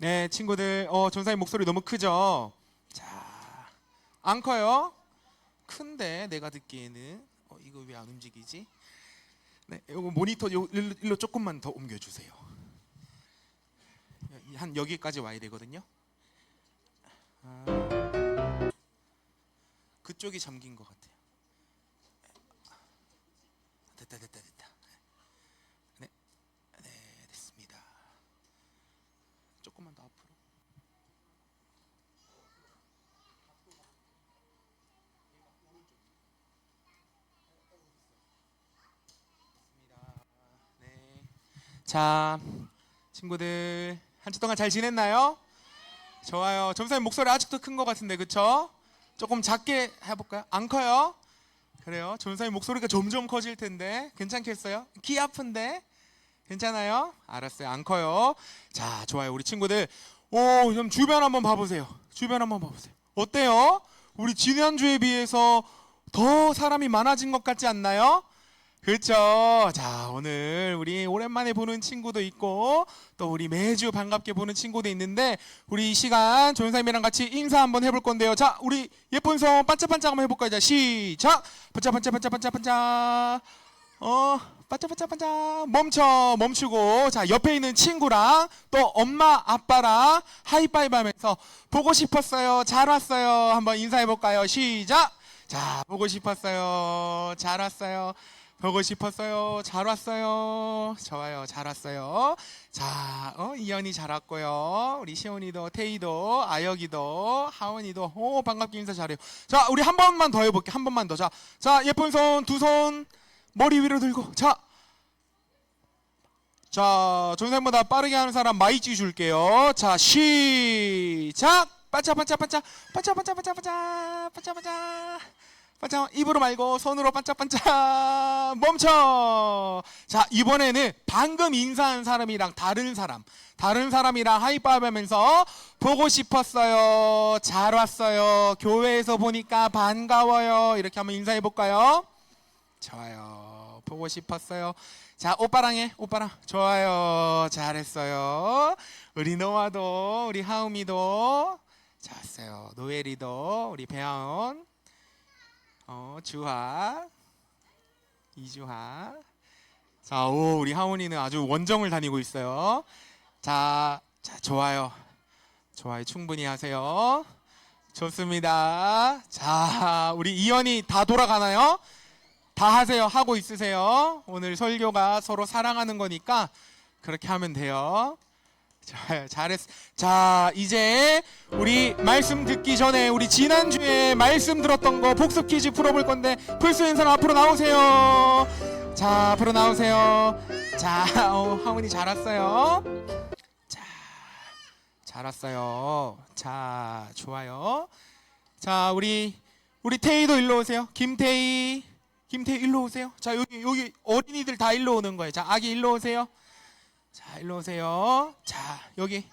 네, 친구들, 어, 전사님 목소리 너무 크죠? 자, 안 커요? 큰데 내가 듣기에는 어, 이거 왜 안 움직이지? 네, 이거 모니터 요, 일로, 일로 조금만 더 옮겨주세요. 한 여기까지 와야 되거든요. 아, 그쪽이 잠긴 것 같아요. 됐다, 됐다, 됐다. 네, 네, 됐습니다. 조금만 더 앞으로. 네. 자, 친구들 한 주 동안 잘 지냈나요? 좋아요. 점사님 목소리 아직도 큰 것 같은데, 그쵸? 조금 작게 해볼까요? 안 커요? 그래요. 점사님 목소리가 점점 커질 텐데 괜찮겠어요? 귀 아픈데 괜찮아요? 알았어요. 안 커요. 자, 좋아요. 우리 친구들, 오, 좀 주변 한번 봐보세요. 주변 한번 봐보세요. 어때요? 우리 지난주에 비해서 더 사람이 많아진 것 같지 않나요? 그렇죠. 자, 오늘 우리 오랜만에 보는 친구도 있고 또 우리 매주 반갑게 보는 친구도 있는데 우리 이 시간 조연사님이랑 같이 인사 한번 해볼 건데요. 자, 우리 예쁜 손 반짝반짝 한번 해볼까요? 자, 시작. 반짝반짝반짝반짝반짝. 어, 반짝반짝반짝. 멈춰, 멈추고. 자, 옆에 있는 친구랑 또 엄마, 아빠랑 하이파이브 하면서 보고 싶었어요. 잘 왔어요. 한번 인사해볼까요? 시작. 자, 보고 싶었어요. 잘 왔어요. 보고 싶었어요. 잘 왔어요. 좋아요. 잘 왔어요. 자, 어, 이현이 잘 왔고요. 우리 시온이도, 태희도, 아혁이도, 하원이도, 오, 반갑게 인사 잘해요. 자, 우리 한 번만 더 해볼게. 한 번만 더. 자, 자, 예쁜 손, 두 손, 머리 위로 들고. 자, 자, 전생보다 빠르게 하는 사람 마이찌 줄게요. 자, 시작. 반짝반짝반짝, 반짝반짝반짝반짝, 반짝반짝. 반짝 입으로 말고 손으로 반짝반짝 멈춰. 자 이번에는 방금 인사한 사람이랑 다른 사람, 다른 사람이랑 하이파이브 하면서 보고 싶었어요. 잘 왔어요. 교회에서 보니까 반가워요. 이렇게 한번 인사해 볼까요? 좋아요. 보고 싶었어요. 자 오빠랑 해. 오빠랑 좋아요. 잘했어요. 우리 노아도 우리 하음이도 잘했어요. 노엘이도 우리 배아원 어, 주하, 이주하. 자, 오, 우리 하원이는 아주 원정을 다니고 있어요. 자, 자, 좋아요. 좋아요. 충분히 하세요. 좋습니다. 자, 우리 이현이 다 돌아가나요? 다 하세요. 하고 있으세요. 오늘 설교가 서로 사랑하는 거니까 그렇게 하면 돼요. 자, 잘했어. 자, 이제 우리 말씀 듣기 전에 우리 지난주에 말씀 들었던 거 복습 퀴즈 풀어볼 건데 풀수 있는 사람 앞으로 나오세요. 자, 앞으로 나오세요. 자, 어, 하은이 잘 왔어요. 자, 잘 왔어요. 자, 좋아요. 자, 우리 우리 태희도 일로 오세요. 김태희, 김태희 일로 오세요. 자, 여기 여기 어린이들 다 일로 오는 거예요. 자, 아기 일로 오세요. 자, 일로 오세요. 자, 여기.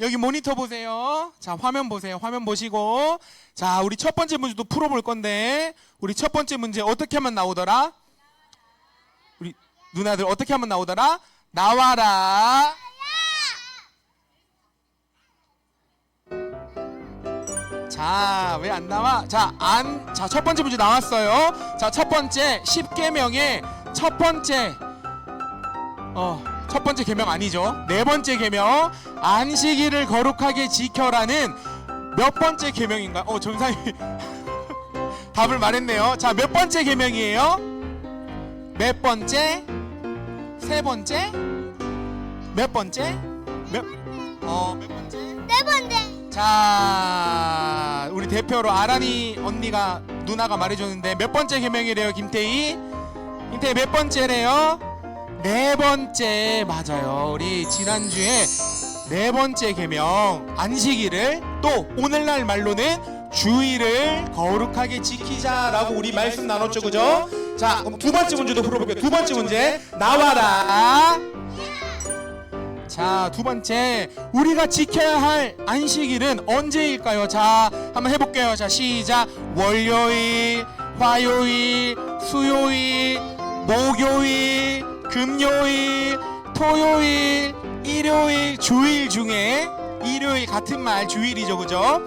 여기 모니터 보세요. 자, 화면 보세요. 화면 보시고. 자, 우리 첫 번째 문제도 풀어볼 건데, 우리 첫 번째 문제 어떻게 하면 나오더라? 우리 누나들 어떻게 하면 나오더라? 나와라. 자, 왜 안 나와? 자, 안. 자, 첫 번째 문제 나왔어요. 자, 첫 번째 10계명의 첫 번째 어, 첫 번째 계명 아니죠. 네 번째 계명 안식일을 거룩하게 지켜라는 몇 번째 계명인가? 어, 전사님 답을 말했네요. 자, 몇 번째 계명이에요? 몇 번째? 세 번째? 몇 번째? 몇 어, 몇 번째? 네 번째. 자, 우리 대표로 아란이 언니가 누나가 말해 줬는데 몇 번째 계명이래요, 김태희? 김태희 몇 번째래요? 네 번째 맞아요. 우리 지난주에 네 번째 계명 안식일을 또 오늘날 말로는 주의를 거룩하게 지키자라고 우리 말씀 나눴죠, 그죠? 자, 그럼 두 번째 문제도 풀어볼게요. 두 번째 문제 나와라. 자, 두 번째. 우리가 지켜야 할 안식일은 언제일까요? 자, 한번 해 볼게요. 자, 시작. 월요일, 화요일, 수요일, 목요일, 금요일, 토요일, 일요일, 주일 중에 일요일 같은 말 주일이죠, 그죠?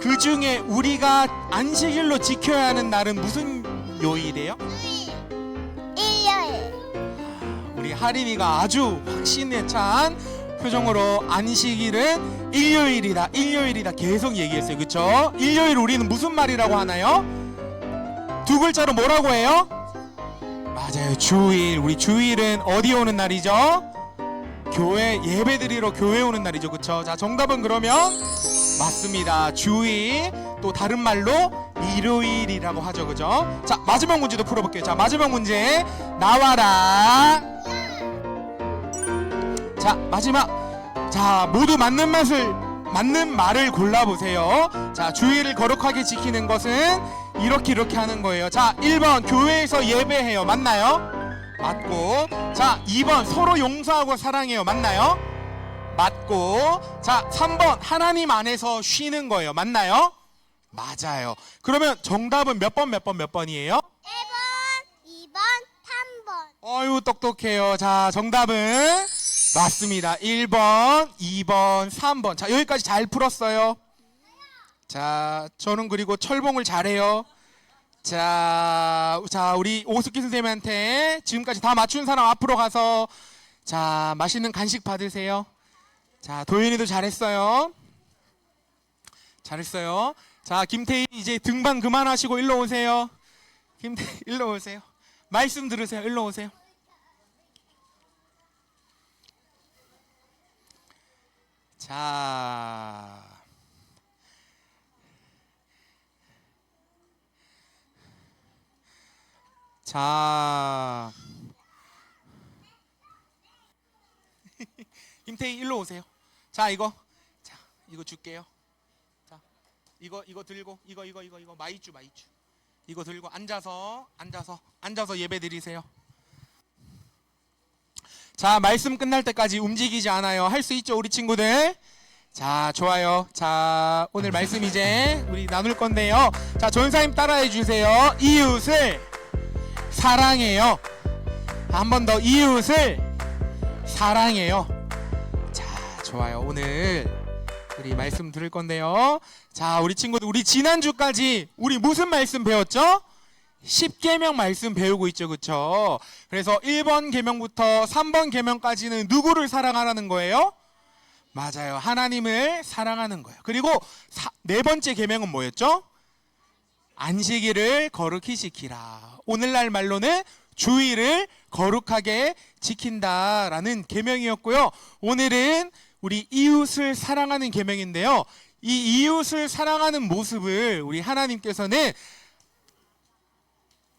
그 중에 우리가 안식일로 지켜야 하는 날은 무슨 요일이에요? 일요일 우리 하림이가 아주 확신에 찬 표정으로 안식일은 일요일이다, 일요일이다 계속 얘기했어요, 그쵸? 일요일 우리는 무슨 말이라고 하나요? 두 글자로 뭐라고 해요? 맞아요, 주일. 우리 주일은 어디 오는 날이죠? 교회 예배 드리러 교회 오는 날이죠, 그쵸? 자, 정답은 그러면 맞습니다. 주일 또 다른 말로 일요일이라고 하죠, 그죠? 자, 마지막 문제도 풀어볼게요. 자, 마지막 문제 나와라. 자, 마지막. 자, 모두 맞는 맛을 맞는 말을 골라보세요. 자, 주의를 거룩하게 지키는 것은 이렇게 이렇게 하는 거예요. 자, 1번 교회에서 예배해요. 맞나요? 맞고. 자, 2번 서로 용서하고 사랑해요. 맞나요? 맞고. 자, 3번 하나님 안에서 쉬는 거예요. 맞나요? 맞아요. 그러면 정답은 몇 번 몇 번 몇 번이에요? 1번 2번 3번 어유 똑똑해요. 자, 정답은 맞습니다. 1번, 2번, 3번. 자, 여기까지 잘 풀었어요. 자, 저는 그리고 철봉을 잘해요. 자, 자, 우리 오숙기 선생님한테 지금까지 다 맞춘 사람 앞으로 가서 자, 맛있는 간식 받으세요. 자, 도윤이도 잘했어요. 잘했어요. 자, 김태희 이제 등반 그만하시고 일로 오세요. 김태희 일로 오세요. 말씀 들으세요. 일로 오세요. 자. 자. 김태희 일로 오세요. 자, 이거. 자, 이거 줄게요. 자. 이거 이거 들고 이거 이거 이거 이거 마이쮸 마이쮸. 이거 들고 앉아서 앉아서 앉아서 예배 드리세요. 자, 말씀 끝날 때까지 움직이지 않아요. 할 수 있죠, 우리 친구들? 자, 좋아요. 자, 오늘 말씀 이제 우리 나눌 건데요. 자, 전사님 따라해 주세요. 이웃을 사랑해요. 한 번 더 이웃을 사랑해요. 자, 좋아요. 오늘 우리 말씀 들을 건데요. 자, 우리 친구들 우리 지난주까지 우리 무슨 말씀 배웠죠? 10계명 말씀 배우고 있죠. 그렇죠? 그래서 1번 계명부터 3번 계명까지는 누구를 사랑하라는 거예요? 맞아요. 하나님을 사랑하는 거예요. 그리고 사- 네 번째 계명은 뭐였죠? 안식일을 거룩히 지키라. 오늘날 말로는 주일을 거룩하게 지킨다라는 계명이었고요. 오늘은 우리 이웃을 사랑하는 계명인데요. 이 이웃을 사랑하는 모습을 우리 하나님께서는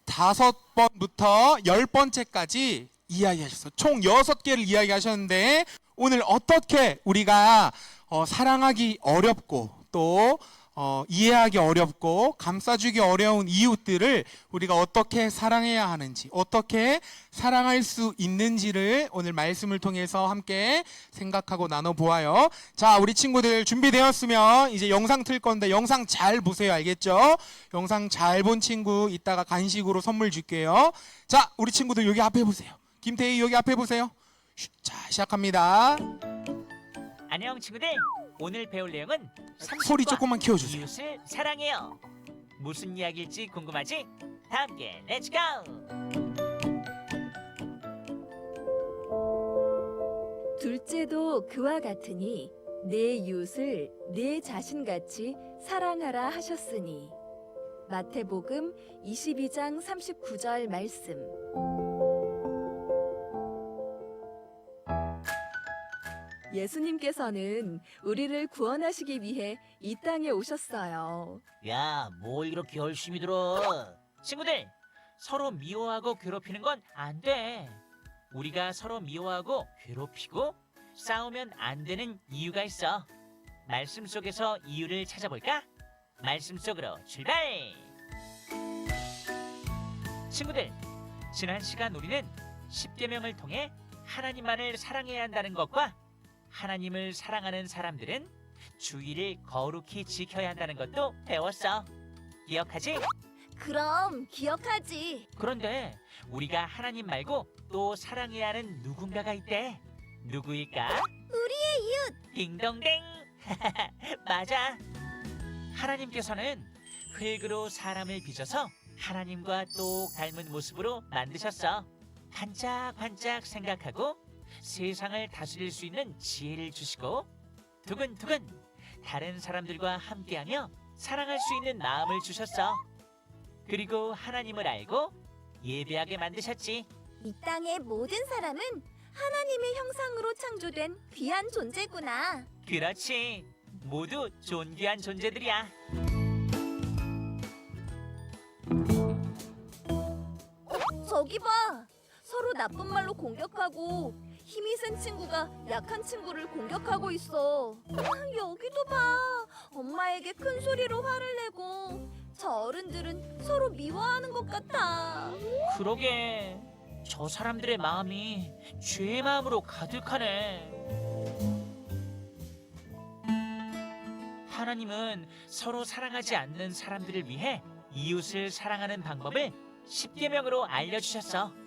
다섯 번부터 열 번째까지 이야기하셨어요. 총 여섯 개를 이야기하셨는데 오늘 어떻게 우리가 어, 사랑하기 어렵고 또 어, 이해하기 어렵고 감싸주기 어려운 이웃들을 우리가 어떻게 사랑해야 하는지 어떻게 사랑할 수 있는지를 오늘 말씀을 통해서 함께 생각하고 나눠 보아요. 자, 우리 친구들 준비되었으면 이제 영상 틀 건데 영상 잘 보세요. 알겠죠? 영상 잘 본 친구 이따가 간식으로 선물 줄게요. 자, 우리 친구들 여기 앞에 보세요. 김태희 여기 앞에 보세요. 슈, 자, 시작합니다. 안녕 친구들. 오늘 배울 내용은 소리 30과 조금만 키워주세요. 이웃을 사랑해요. 무슨 이야기일지 궁금하지? 다 함께 렛츠 고! 둘째도 그와 같으니 내 이웃을 내 자신같이 사랑하라 하셨으니 마태복음 22장 39절 말씀 예수님께서는 우리를 구원하시기 위해 이 땅에 오셨어요. 야, 뭘 이렇게 열심히 들어? 친구들, 서로 미워하고 괴롭히는 건 안 돼. 우리가 서로 미워하고 괴롭히고 싸우면 안 되는 이유가 있어. 말씀 속에서 이유를 찾아볼까? 말씀 속으로 출발! 친구들, 지난 시간 우리는 10계명을 통해 하나님만을 사랑해야 한다는 것과 하나님을 사랑하는 사람들은 주의를 거룩히 지켜야 한다는 것도 배웠어. 기억하지? 그럼 기억하지. 그런데 우리가 하나님 말고 또 사랑해야 하는 누군가가 있대. 누구일까? 우리의 이웃. 딩동댕. 맞아. 하나님께서는 흙으로 사람을 빚어서 하나님과 똑 닮은 모습으로 만드셨어. 반짝반짝 생각하고 세상을 다스릴 수 있는 지혜를 주시고 두근두근 다른 사람들과 함께하며 사랑할 수 있는 마음을 주셨어. 그리고 하나님을 알고 예배하게 만드셨지. 이 땅의 모든 사람은 하나님의 형상으로 창조된 귀한 존재구나. 그렇지. 모두 존귀한 존재들이야. 저기 봐. 서로 나쁜 말로 공격하고 힘이 센 친구가 약한 친구를 공격하고 있어. 아, 여기도 봐. 엄마에게 큰 소리로 화를 내고 저 어른들은 서로 미워하는 것 같아. 그러게. 저 사람들의 마음이 죄의 마음으로 가득하네. 하나님은 서로 사랑하지 않는 사람들을 위해 이웃을 사랑하는 방법을 10계명으로 알려주셨어.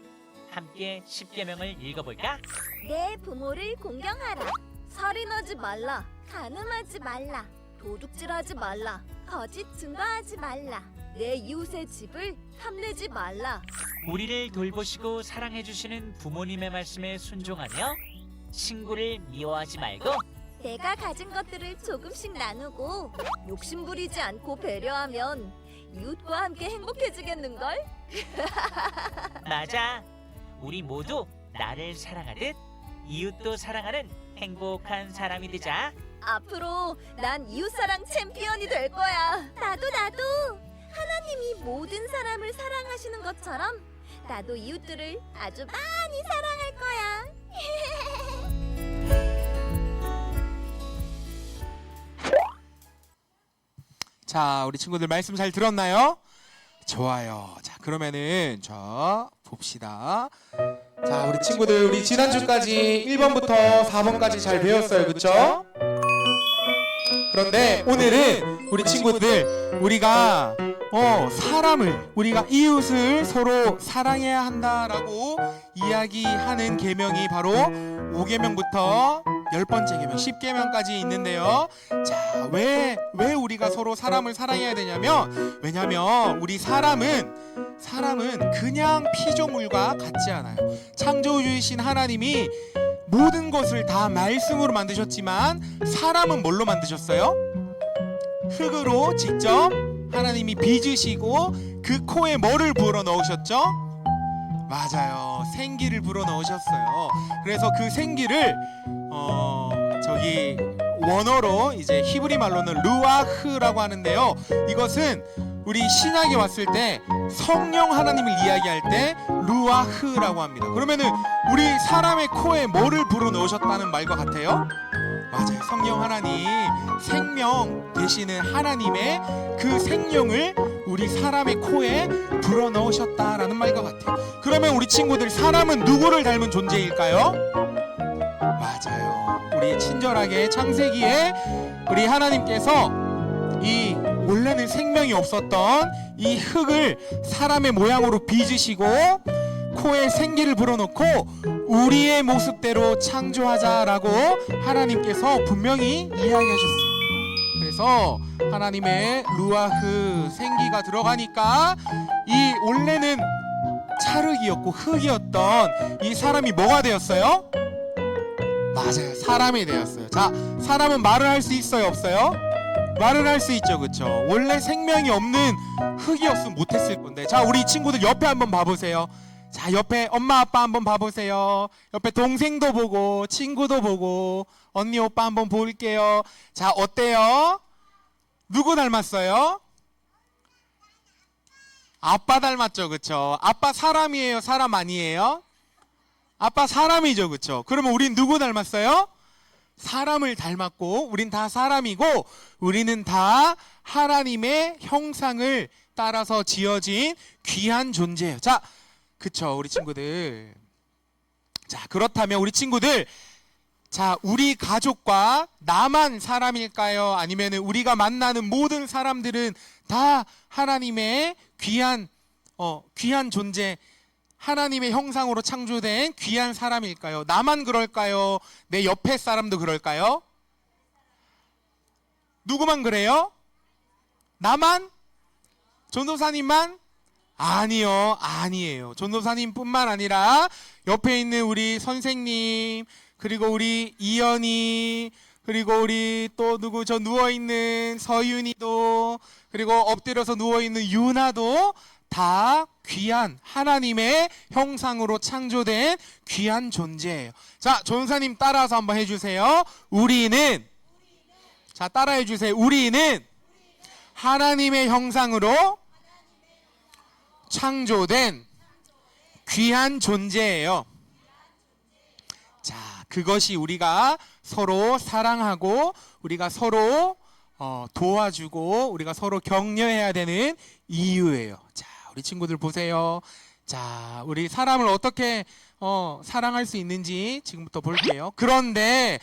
함께 10계명을 읽어볼까? 내 부모를 공경하라. 살인하지 말라. 가늠하지 말라. 도둑질하지 말라. 거짓 증거하지 말라. 내 이웃의 집을 탐내지 말라. 우리를 돌보시고 사랑해주시는 부모님의 말씀에 순종하며 친구를 미워하지 말고 내가 가진 것들을 조금씩 나누고 욕심 부리지 않고 배려하면 이웃과 함께 행복해지겠는걸? 맞아. 우리 모두 나를 사랑하듯 이웃도 사랑하는 행복한 사람이 되자. 앞으로 난 이웃사랑 챔피언이 될 거야. 나도 나도 하나님이 모든 사람을 사랑하시는 것처럼 나도 이웃들을 아주 많이 사랑할 거야. 자, 우리 친구들 말씀 잘 들었나요? 좋아요. 자, 그러면은 저 봅시다. 자, 우리 친구들 우리 지난주까지 1번부터 4번까지 잘 배웠어요. 그쵸? 그런데 오늘은 우리 친구들 우리가 어, 사람을 우리가 이웃을 서로 사랑해야 한다라고 이야기하는 계명이 바로 5계명부터 10번째 계명, 10계명까지 있는데요. 자, 왜, 왜 우리가 서로 사람을 사랑해야 되냐면, 왜냐면 우리 사람은, 사람은 그냥 피조물과 같지 않아요. 창조주이신 하나님이 모든 것을 다 말씀으로 만드셨지만, 사람은 뭘로 만드셨어요? 흙으로 직접 하나님이 빚으시고, 그 코에 뭐를 불어 넣으셨죠? 맞아요. 생기를 불어 넣으셨어요. 그래서 그 생기를 어 저기 원어로 이제 히브리 말로는 루아흐라고 하는데요. 이것은 우리 신약에 왔을 때 성령 하나님을 이야기할 때 루아흐라고 합니다. 그러면은 우리 사람의 코에 뭐를 불어 넣으셨다는 말과 같아요? 맞아요. 성령 하나님 생명 되시는 하나님의 그 생명을 우리 사람의 코에 불어 넣으셨다라는 말과 같아요. 그러면 우리 친구들 사람은 누구를 닮은 존재일까요? 맞아요. 우리 친절하게 창세기에 우리 하나님께서 이 원래는 생명이 없었던 이 흙을 사람의 모양으로 빚으시고 코에 생기를 불어넣고 우리의 모습대로 창조하자라고 하나님께서 분명히 이야기하셨어요. 그래서 하나님의 루아흐 생기가 들어가니까 이 원래는 찰흙이었고 흙이었던 이 사람이 뭐가 되었어요? 맞아요. 사람이 되었어요. 자, 사람은 말을 할 수 있어요, 없어요? 말을 할 수 있죠, 그쵸? 원래 생명이 없는 흙이었으면 못했을 건데. 자, 우리 친구들 옆에 한번 봐보세요. 자, 옆에 엄마, 아빠 한번 봐보세요. 옆에 동생도 보고, 친구도 보고, 언니, 오빠 한번 볼게요. 자, 어때요? 누구 닮았어요? 아빠 닮았죠, 그쵸? 아빠 사람이에요, 사람 아니에요? 아빠 사람이죠, 그쵸? 그러면 우린 누구 닮았어요? 사람을 닮았고, 우린 다 사람이고, 우리는 다 하나님의 형상을 따라서 지어진 귀한 존재예요. 자, 그쵸, 우리 친구들. 자, 그렇다면 우리 친구들, 자, 우리 가족과 나만 사람일까요? 아니면 우리가 만나는 모든 사람들은 다 하나님의 귀한, 어, 귀한 존재, 하나님의 형상으로 창조된 귀한 사람일까요? 나만 그럴까요? 내 옆에 사람도 그럴까요? 누구만 그래요? 나만? 전도사님만? 아니요, 아니에요. 전도사님뿐만 아니라 옆에 있는 우리 선생님, 그리고 우리 이연이, 그리고 우리 또 누구 저 누워 있는 서윤이도, 그리고 엎드려서 누워 있는 유나도 다 귀한 하나님의 형상으로 창조된 귀한 존재예요. 자, 전사님 따라서 한번 해주세요. 우리는 자 따라해 주세요. 우리는 하나님의 형상으로 창조된 귀한 존재예요. 자, 그것이 우리가 서로 사랑하고 우리가 서로 어, 도와주고 우리가 서로 격려해야 되는 이유예요. 자, 우리 친구들 보세요. 자, 우리 사람을 어떻게 어, 사랑할 수 있는지 지금부터 볼게요. 그런데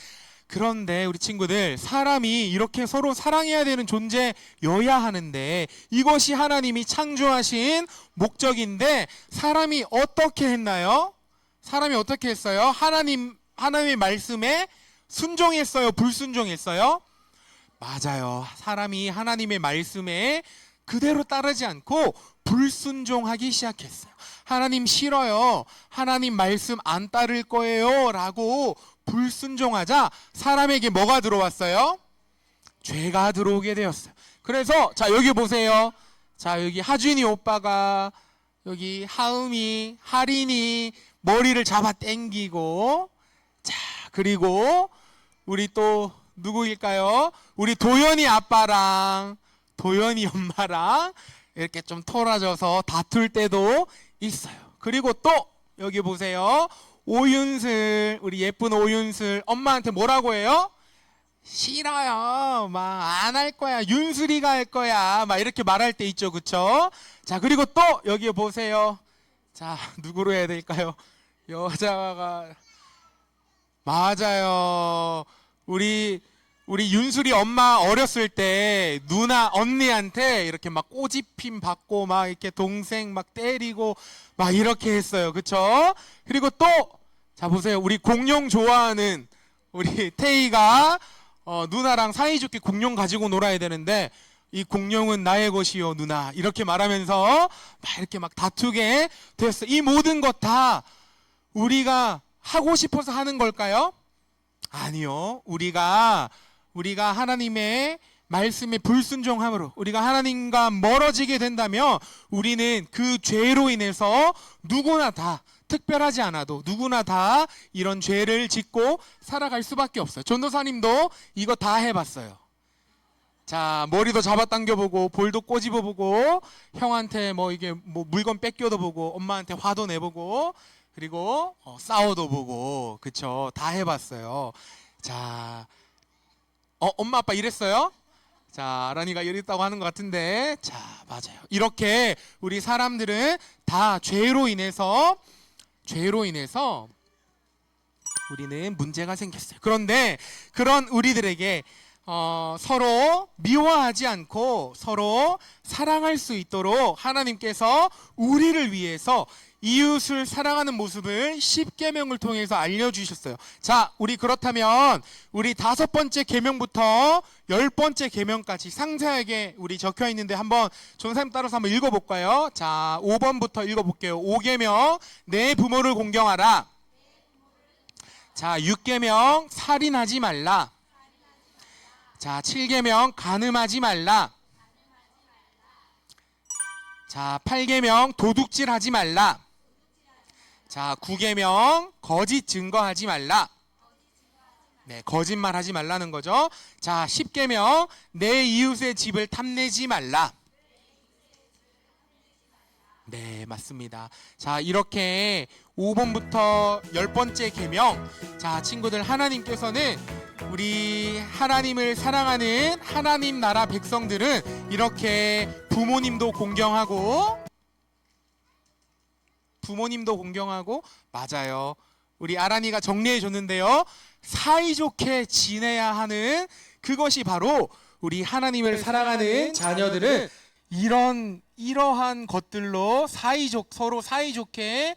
그런데 우리 친구들 사람이 이렇게 서로 사랑해야 되는 존재여야 하는데 이것이 하나님이 창조하신 목적인데 사람이 어떻게 했나요? 사람이 어떻게 했어요? 하나님 하나님의 말씀에 순종했어요, 불순종했어요? 맞아요. 사람이 하나님의 말씀에 그대로 따르지 않고 불순종하기 시작했어요. 하나님 싫어요. 하나님 말씀 안 따를 거예요. 라고 불순종하자 사람에게 뭐가 들어왔어요? 죄가 들어오게 되었어요. 그래서 자 여기 보세요. 자 여기 하준이 오빠가 여기 하음이 하린이 머리를 잡아 당기고 자 그리고 우리 또 누구일까요? 우리 도연이 아빠랑 도연이 엄마랑 이렇게 좀 토라져서 다툴 때도 있어요. 그리고 또 여기 보세요. 오윤슬 우리 예쁜 오윤슬 엄마한테 뭐라고 해요? 싫어요. 막 안 할 거야. 윤슬이가 할 거야. 막 이렇게 말할 때 있죠. 그쵸? 자, 그리고 또 여기 보세요. 자, 누구로 해야 될까요? 여자가 맞아요. 우리 우리 윤술이 엄마 어렸을 때 누나 언니한테 이렇게 막 꼬집힘 받고 막 이렇게 동생 막 때리고 막 이렇게 했어요. 그쵸? 그리고 또 자 보세요. 우리 공룡 좋아하는 우리 태희가 어, 누나랑 사이좋게 공룡 가지고 놀아야 되는데 이 공룡은 나의 것이요 누나 이렇게 말하면서 막 이렇게 막 다투게 됐어. 이 모든 것 다 우리가 하고 싶어서 하는 걸까요? 아니요. 우리가 우리가 하나님의 말씀에 불순종함으로 우리가 하나님과 멀어지게 된다면 우리는 그 죄로 인해서 누구나 다 특별하지 않아도 누구나 다 이런 죄를 짓고 살아갈 수밖에 없어요. 전도사님도 이거 다 해봤어요. 자 머리도 잡아당겨 보고 볼도 꼬집어 보고 형한테 뭐 이게 뭐 물건 뺏겨도 보고 엄마한테 화도 내보고 그리고 어, 싸워도 보고 그쵸 다 해봤어요. 자, 어 엄마 아빠 이랬어요? 자 아란이가 이랬다고 하는 것 같은데 자 맞아요. 이렇게 우리 사람들은 다 죄로 인해서 죄로 인해서 우리는 문제가 생겼어요. 그런데 그런 우리들에게 어, 서로 미워하지 않고 서로 사랑할 수 있도록 하나님께서 우리를 위해서 이웃을 사랑하는 모습을 10계명을 통해서 알려주셨어요. 자, 우리 그렇다면 우리 다섯 번째 계명부터 열 번째 계명까지 상세하게 우리 적혀 있는데 한번 전사님 따라서 한번 읽어볼까요? 자, 5번부터 읽어볼게요. 5계명 내 부모를 공경하라. 자, 6계명 살인하지 말라. 자, 7계명 간음하지 말라. 자, 8계명 도둑질하지 말라. 자, 9계명 거짓 증거하지 말라. 네, 거짓말 하지 말라는 거죠. 자, 10계명 내 이웃의 집을 탐내지 말라. 네, 맞습니다. 자, 이렇게 5번부터 10번째 계명. 자, 친구들 하나님께서는 우리 하나님을 사랑하는 하나님 나라 백성들은 이렇게 부모님도 공경하고 부모님도 공경하고 맞아요. 우리 아란이가 정리해 줬는데요. 사이좋게 지내야 하는 그것이 바로 우리 하나님을 사랑하는 자녀들은 이런 이러한 것들로 사이좋 서로 사이좋게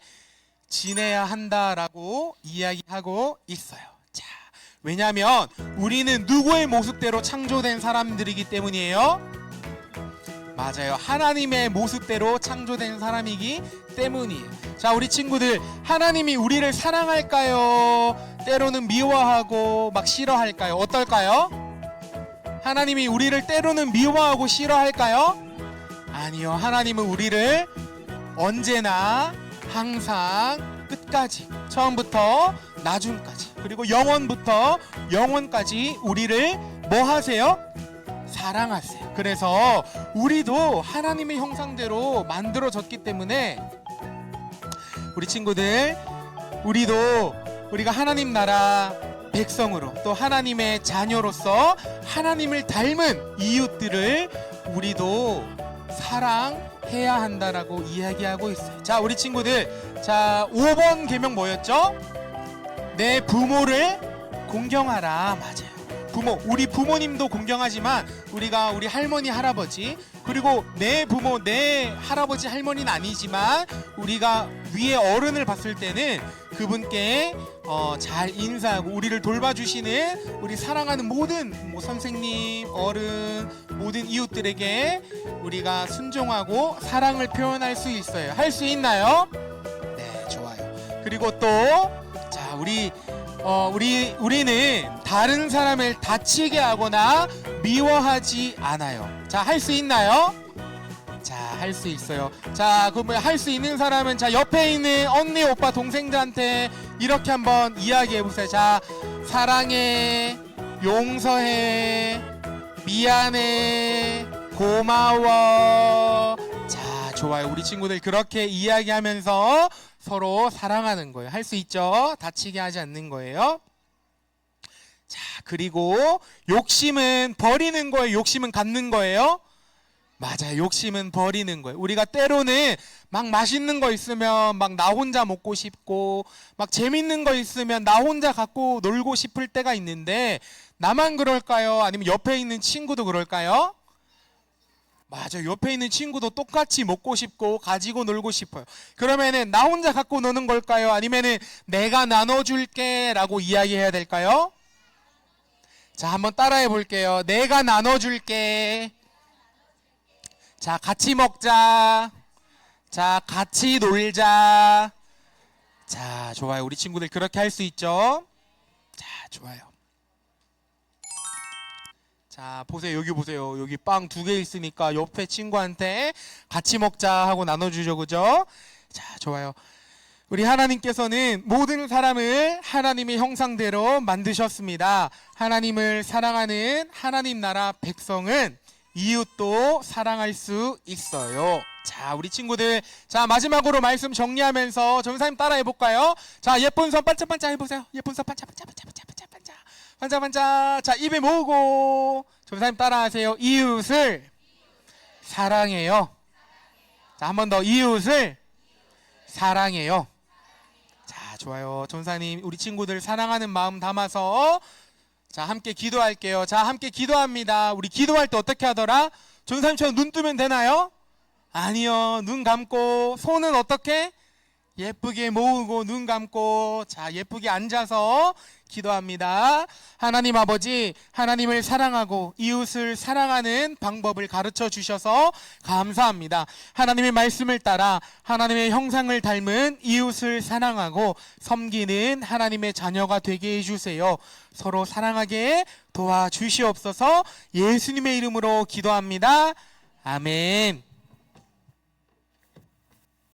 지내야 한다라고 이야기하고 있어요. 자, 왜냐하면 우리는 누구의 모습대로 창조된 사람들이기 때문이에요. 맞아요. 하나님의 모습대로 창조된 사람이기 때문이에요. 자, 우리 친구들, 하나님이 우리를 사랑할까요? 때로는 미워하고 막 싫어할까요? 어떨까요? 하나님이 우리를 때로는 미워하고 싫어할까요? 아니요. 하나님은 우리를 언제나 항상 끝까지 처음부터 나중까지 그리고 영원부터 영원까지 우리를 뭐 하세요? 사랑하세요. 그래서 우리도 하나님의 형상대로 만들어졌기 때문에 우리 친구들 우리도 우리가 하나님 나라 백성으로 또 하나님의 자녀로서 하나님을 닮은 이웃들을 우리도 사랑해야 한다라고 이야기하고 있어요. 자, 우리 친구들. 자, 5번 계명 뭐였죠? 내 부모를 공경하라. 맞아요. 부모, 우리 부모님도 공경하지만 우리가 우리 할머니, 할아버지 그리고 내 부모, 내 할아버지, 할머니는 아니지만 우리가 위에 어른을 봤을 때는 그분께 어, 잘 인사하고 우리를 돌봐주시는 우리 사랑하는 모든 뭐 선생님, 어른, 모든 이웃들에게 우리가 순종하고 사랑을 표현할 수 있어요. 할 수 있나요? 네, 좋아요. 그리고 또 자, 우리 어, 우리 우리는 다른 사람을 다치게 하거나 미워하지 않아요. 자, 할 수 있나요? 자, 할 수 있어요. 자, 그러면 할 수 있는 사람은 자, 옆에 있는 언니, 오빠, 동생들한테 이렇게 한번 이야기해 보세요. 자, 사랑해, 용서해, 미안해, 고마워. 자, 좋아요. 우리 친구들 그렇게 이야기하면서 서로 사랑하는 거예요. 할 수 있죠? 다치게 하지 않는 거예요. 자, 그리고 욕심은 버리는 거예요. 욕심은 갖는 거예요. 맞아요. 욕심은 버리는 거예요. 우리가 때로는 막 맛있는 거 있으면 막 나 혼자 먹고 싶고 막 재밌는 거 있으면 나 혼자 갖고 놀고 싶을 때가 있는데 나만 그럴까요? 아니면 옆에 있는 친구도 그럴까요? 맞아. 옆에 있는 친구도 똑같이 먹고 싶고 가지고 놀고 싶어요. 그러면은 나 혼자 갖고 노는 걸까요? 아니면은 내가 나눠줄게 라고 이야기해야 될까요? 자, 한번 따라해 볼게요. 내가 나눠줄게. 자, 같이 먹자. 자, 같이 놀자. 자, 좋아요. 우리 친구들 그렇게 할 수 있죠? 자, 좋아요. 자, 보세요. 여기 보세요. 여기 빵 두 개 있으니까 옆에 친구한테 같이 먹자 하고 나눠주죠. 그죠? 자, 좋아요. 우리 하나님께서는 모든 사람을 하나님의 형상대로 만드셨습니다. 하나님을 사랑하는 하나님 나라 백성은 이웃도 사랑할 수 있어요. 자, 우리 친구들. 자, 마지막으로 말씀 정리하면서 전사님 따라 해 볼까요? 자, 예쁜 손 반짝반짝 해보세요. 예쁜 손 반짝반짝 반짝반짝 반짝반짝 반짝반짝. 자, 입에 모으고 전사님 따라 하세요. 이웃을 사랑해요. 자, 한 번 더 이웃을 사랑해요. 자, 좋아요. 전사님, 우리 친구들 사랑하는 마음 담아서 자, 함께 기도할게요. 자, 함께 기도합니다. 우리 기도할 때 어떻게 하더라? 전사님처럼 눈 뜨면 되나요? 아니요. 눈 감고 손은 어떻게? 예쁘게 모으고 눈 감고 자, 예쁘게 앉아서 기도합니다. 하나님 아버지, 하나님을 사랑하고 이웃을 사랑하는 방법을 가르쳐 주셔서 감사합니다. 하나님의 말씀을 따라 하나님의 형상을 닮은 이웃을 사랑하고 섬기는 하나님의 자녀가 되게 해 주세요. 서로 사랑하게 도와 주시옵소서 예수님의 이름으로 기도합니다. 아멘.